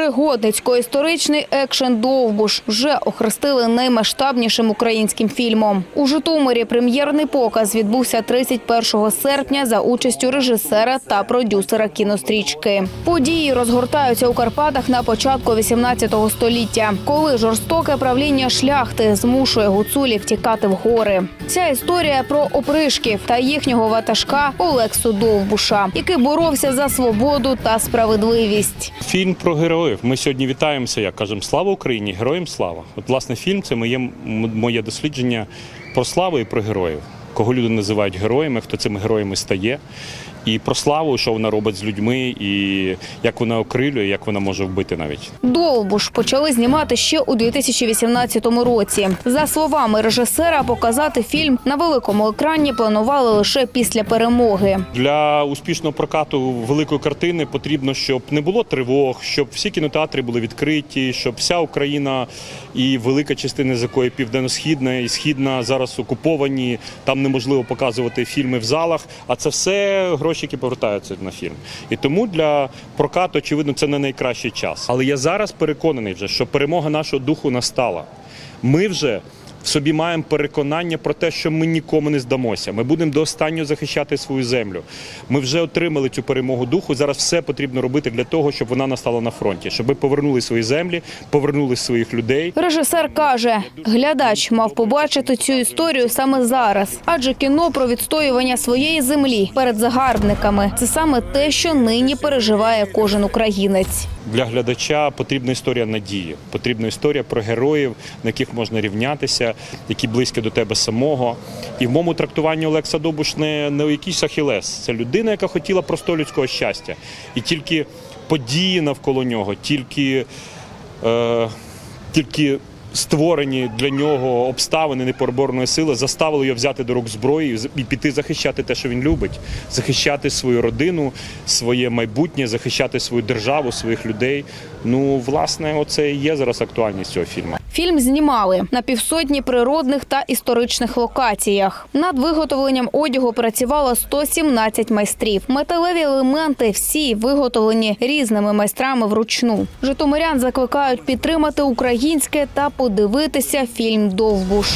Пригодницько-історичний екшен Довбуш вже охрестили наймасштабнішим українським фільмом. У Житомирі прем'єрний показ відбувся 31 серпня за участю режисера та продюсера кінострічки. Події розгортаються у Карпатах на початку 18 століття, коли жорстоке правління шляхти змушує гуцулів тікати в гори. Ця історія про опришків та їхнього ватажка Олексу Довбуша, який боровся за свободу та справедливість. Фільм про героїв. Ми сьогодні вітаємося, як кажемо, слава Україні, героям слава. От власне фільм це моє, моє дослідження про славу і про героїв. Кого люди називають героями, хто цими героями стає. І про славу, що вона робить з людьми, і як вона окрилює, як вона може вбити навіть. Довбуш почали знімати ще у 2018 році. За словами режисера, показати фільм на великому екрані планували лише після перемоги. Для успішного прокату великої картини потрібно, щоб не було тривог, щоб всі кінотеатри були відкриті, щоб вся Україна і велика частина з якої південно-східна і східна зараз окуповані. Там неможливо показувати фільми в залах. А це все гроші, які повертаються на фільм. І тому для прокату, очевидно, це не найкращий час. Але я зараз переконаний вже, що перемога нашого духу настала. Ми вже в собі маємо переконання про те, що ми нікому не здамося. Ми будемо до останнього захищати свою землю. Ми вже отримали цю перемогу духу. Зараз все потрібно робити для того, щоб вона настала на фронті, щоб ми повернули свої землі, повернули своїх людей. Режисер каже, глядач мав побачити цю історію саме зараз, адже кіно про відстоювання своєї землі перед загарбниками це саме те, що нині переживає кожен українець. Для глядача потрібна історія надії, потрібна історія про героїв, на яких можна рівнятися, які близькі до тебе самого. І в моєму трактуванні Олекса Добуш не, не якийсь ахілес. Це людина, яка хотіла просто людського щастя. І тільки події навколо нього, тільки, е, тільки створені для нього обставини непереборної сили заставили його взяти до рук зброї і піти захищати те, що він любить, захищати свою родину, своє майбутнє, захищати свою державу, своїх людей. Ну, власне, оце і є зараз актуальність цього фільму. Фільм знімали на півсотні природних та історичних локаціях. Над виготовленням одягу працювало 117 майстрів. Металеві елементи всі виготовлені різними майстрами вручну. Житомирян закликають підтримати українське та подивитися фільм Довбуш.